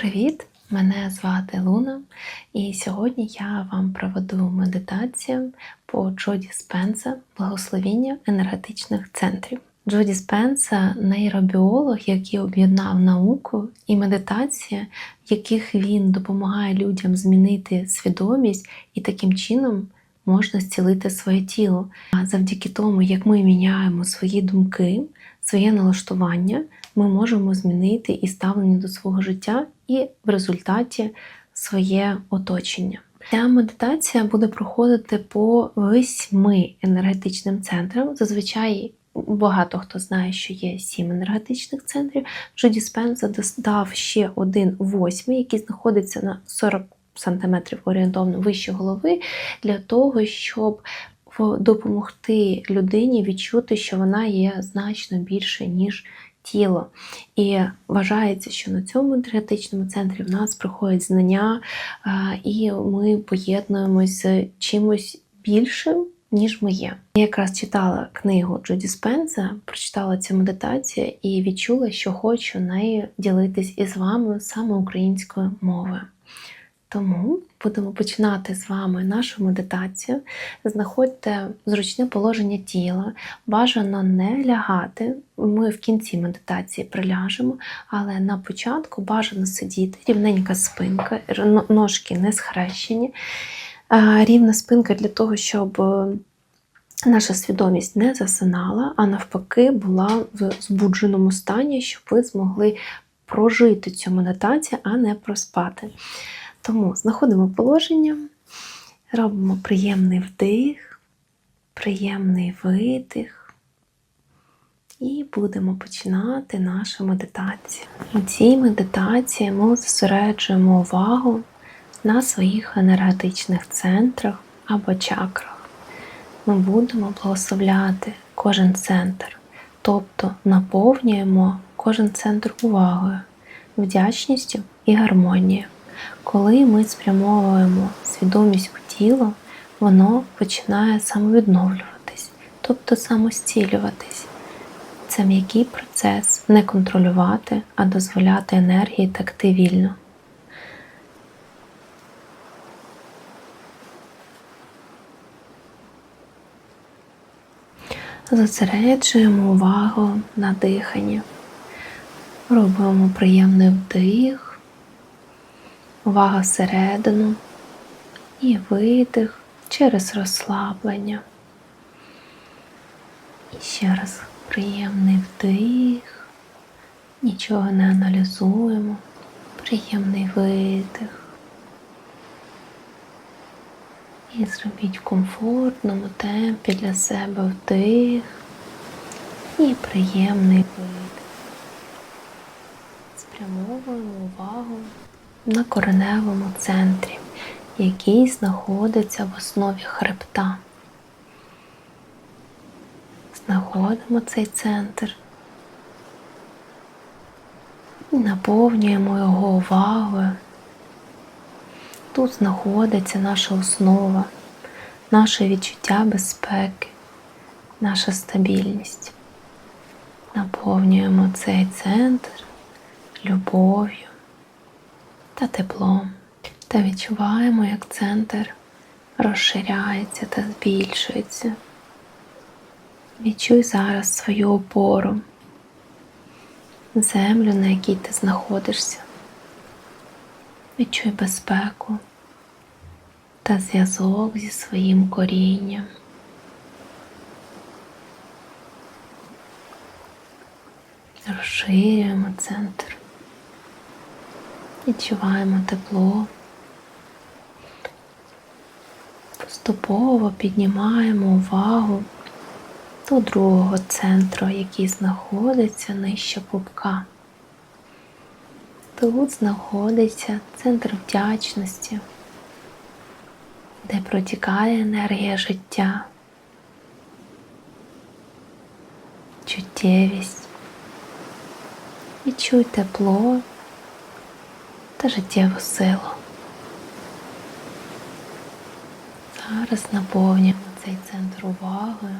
Привіт! Мене звати Луна, і сьогодні я вам проведу медитацію по Джоді Спенса благословіння енергетичних центрів. Джоді Спенса нейробіолог, який об'єднав науку і медитація, в яких він допомагає людям змінити свідомість і таким чином можна зцілити своє тіло. А завдяки тому, як ми міняємо свої думки, своє налаштування, ми можемо змінити і ставлення до свого життя, і в результаті своє оточення. Ця медитація буде проходити по восьми енергетичним центрам. Зазвичай багато хто знає, що є сім енергетичних центрів. Джоді Спенса додав ще один восьмий, який знаходиться на 40 см орієнтовно вище голови, для того, щоб допомогти людині відчути, що вона є значно більше, ніж тіло. І вважається, що на цьому енергетичному центрі в нас проходять знання, і ми поєднуємося з чимось більшим. Ніж ми є. Я якраз читала книгу Джуді Спенса, прочитала цю медитацію і відчула, що хочу нею ділитись із вами саме українською мовою. Тому будемо починати з вами нашу медитацію. Знаходьте зручне положення тіла, бажано не лягати. Ми в кінці медитації приляжемо, але на початку бажано сидіти, рівненька спинка, ножки не схрещені. Рівна спинка для того, щоб наша свідомість не засинала, а навпаки, була в збудженому стані, щоб ви змогли прожити цю медитацію, а не проспати. Тому знаходимо положення, робимо приємний вдих, приємний видих. І будемо починати нашу медитацію. У цій медитації ми зосереджуємо увагу на своїх енергетичних центрах або чакрах. Ми будемо благословляти кожен центр, тобто наповнюємо кожен центр увагою, вдячністю і гармонією. Коли ми спрямовуємо свідомість у тіло, воно починає самовідновлюватись, тобто самостілюватись. Це м'який процес не контролювати, а дозволяти енергії текти вільно. Зосереджуємо увагу на диханні. Робимо приємний вдих увага всередину і видих через розслаблення. І ще раз приємний вдих, нічого не аналізуємо, приємний видих. І зробіть в комфортному темпі для себе вдих і приємний видих. Спрямовуємо увагу на кореневому центрі, який знаходиться в основі хребта. Знаходимо цей центр і наповнюємо його увагою. Тут знаходиться наша основа, наше відчуття безпеки, наша стабільність. Наповнюємо цей центр любов'ю, та теплом. Та відчуваємо, як центр розширяється та збільшується. Відчуй зараз свою опору, землю, на якій ти знаходишся. Відчуй безпеку та зв'язок зі своїм корінням. Розширюємо центр. Відчуваємо тепло. Поступово піднімаємо увагу до другого центру, який знаходиться нижче пупка. Тут знаходиться центр вдячності, де протікає енергія життя, чуттєвість. Відчуй тепло та життєву силу. Зараз наповнюємо цей центр увагою.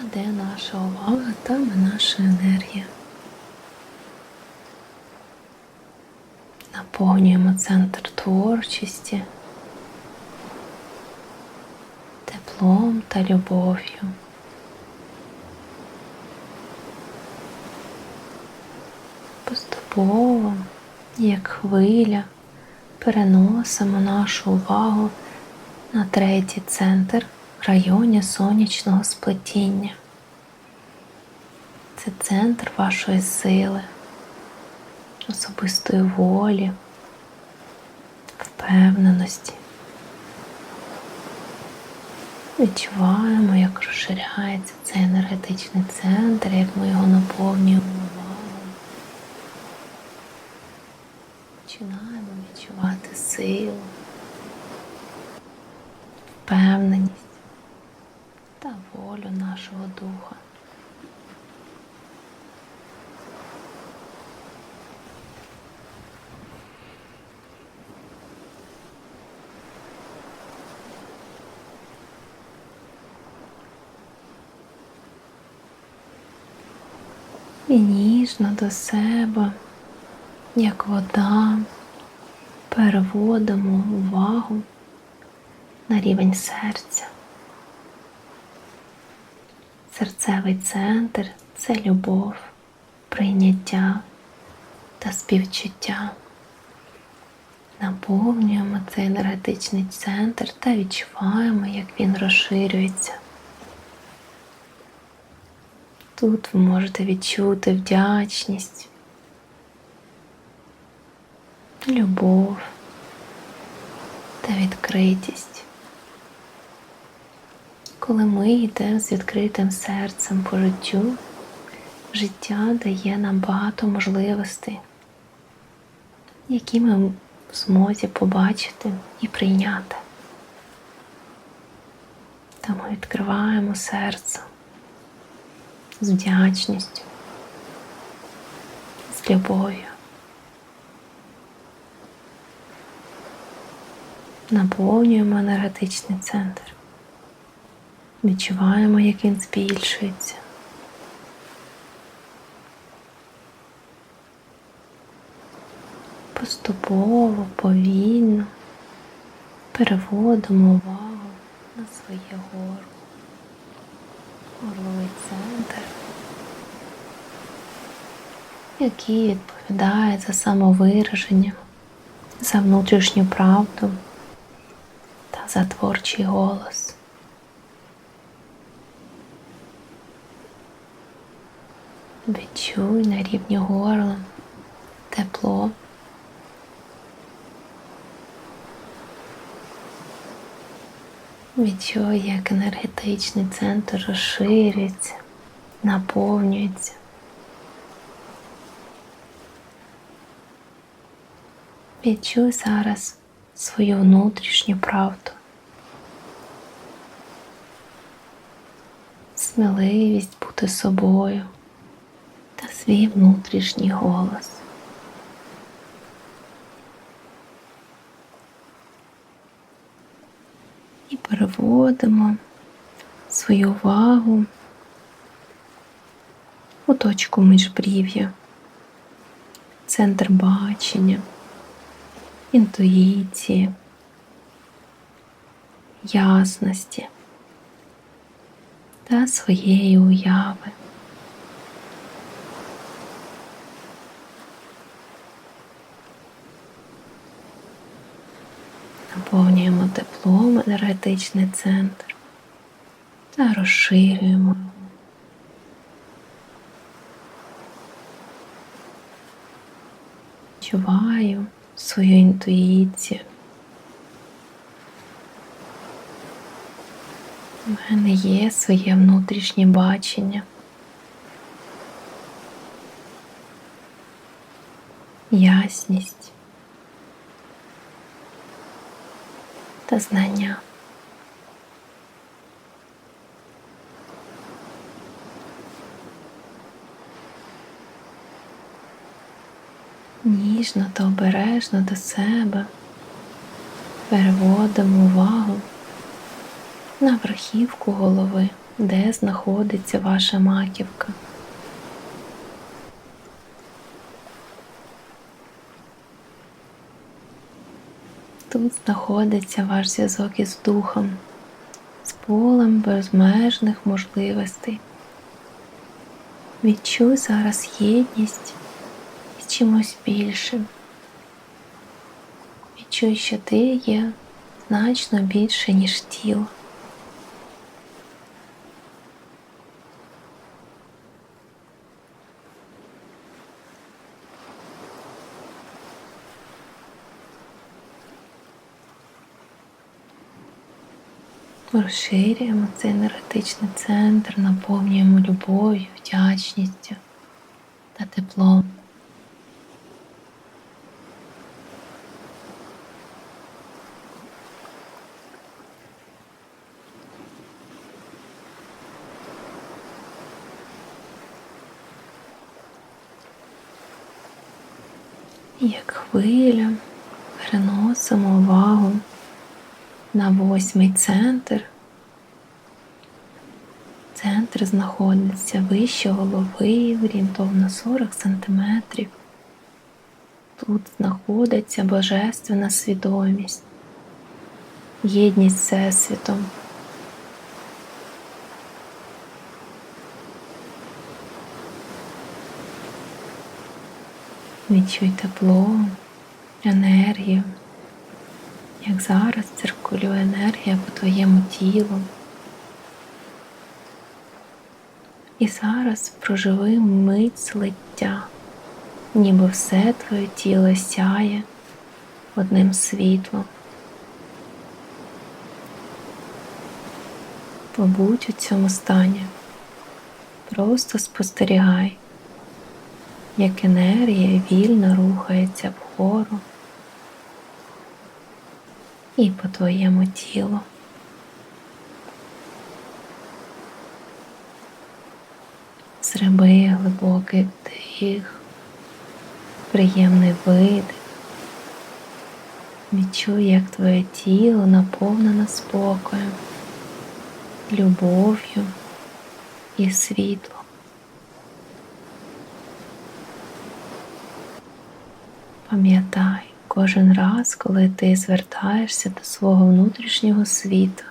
А де наша увага, там і наша енергія. Наповнюємо центр творчості, теплом та любов'ю. Поступово, як хвиля, переносимо нашу увагу на третій центр в районі сонячного сплетіння. Це центр вашої сили, особистої волі, впевненості. Відчуваємо, як розширяється цей енергетичний центр, як ми його наповнюємо увагою. Починаємо відчувати силу, впевненість та волю нашого духа. І ніжно до себе, як вода, переводимо увагу на рівень серця. Серцевий центр це любов, прийняття та співчуття. Наповнюємо цей енергетичний центр та відчуваємо, як він розширюється. Тут ви можете відчути вдячність, любов та відкритість. Коли ми йдемо з відкритим серцем по життю, життя дає нам багато можливостей, які ми в змозі побачити і прийняти. Тому відкриваємо серце з вдячністю, з любов'ю. Наповнюємо енергетичний центр. Відчуваємо, як він збільшується. Поступово, повільно переводимо увагу на своє горло, горловий центр, який відповідає за самовираження, за внутрішню правду за творчий голос. Відчуй на рівні горла тепло. Відчуй, як енергетичний центр розширюється, наповнюється. Відчуй зараз свою внутрішню правду, сміливість бути собою та свій внутрішній голос. І переводимо свою увагу у точку міжбрів'я, центр бачення, інтуїції, ясності та своєї уяви. Наповнюємо теплом енергетичний центр та розширюємо. Відчуваю свою інтуїцію. У мене є своє внутрішнє бачення. Ясність. та знання. Ніжно та обережно до себе переводимо увагу на верхівку голови, де знаходиться ваша маківка. Тут знаходиться ваш зв'язок із духом, з полем безмежних можливостей. Відчуй зараз єдність з чимось більшим. Відчуй, що ти є значно більше, ніж тіло. Розширюємо цей енергетичний центр, наповнюємо любов'ю, вдячністю та теплом. Як хвиля переносимо увагу на восьмий центр. Центр знаходиться вище голови, орієнтовно 40 см. Тут знаходиться божественна свідомість, єдність Всесвітом. Відчуй тепло, енергію, як зараз циркулює енергія по твоєму тілу. І зараз проживи мить злиття, ніби все твоє тіло сяє одним світлом. Побудь у цьому стані, просто спостерігай, як енергія вільно рухається вгору і по твоєму тілу. Зроби глибокий вдих, приємний видих. Відчуй, як твоє тіло наповнено спокоєм, любов'ю і світлом. Пам'ятай, кожен раз, коли ти звертаєшся до свого внутрішнього світу,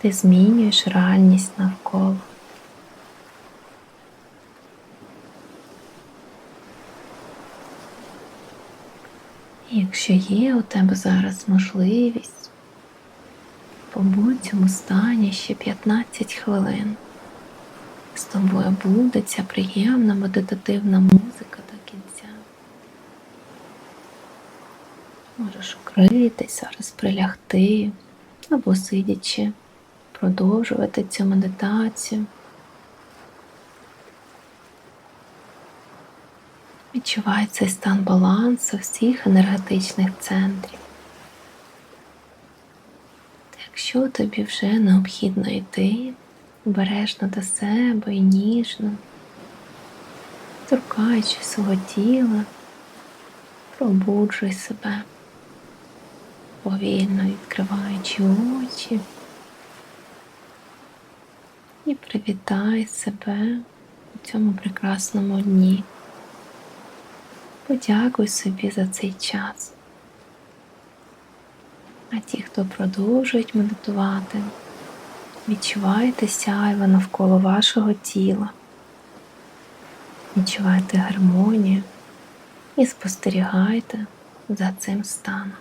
ти змінюєш реальність навколо. І якщо є у тебе зараз можливість, побудь в цьому стані ще 15 хвилин. З тобою буде ця приємна медитативна музика до кінця. Можеш укритись, зараз прилягти або сидячи, продовжувати цю медитацію. Відчувай цей стан балансу всіх енергетичних центрів. Якщо тобі вже необхідно йти, обережно до себе і ніжно, торкаючи свого тіла, пробуджуй себе, повільно відкриваючи очі і привітай себе у цьому прекрасному дні. Подякуй собі за цей час. А ті, хто продовжують медитувати, відчувайте сяйво навколо вашого тіла, відчувайте гармонію і спостерігайте за цим станом.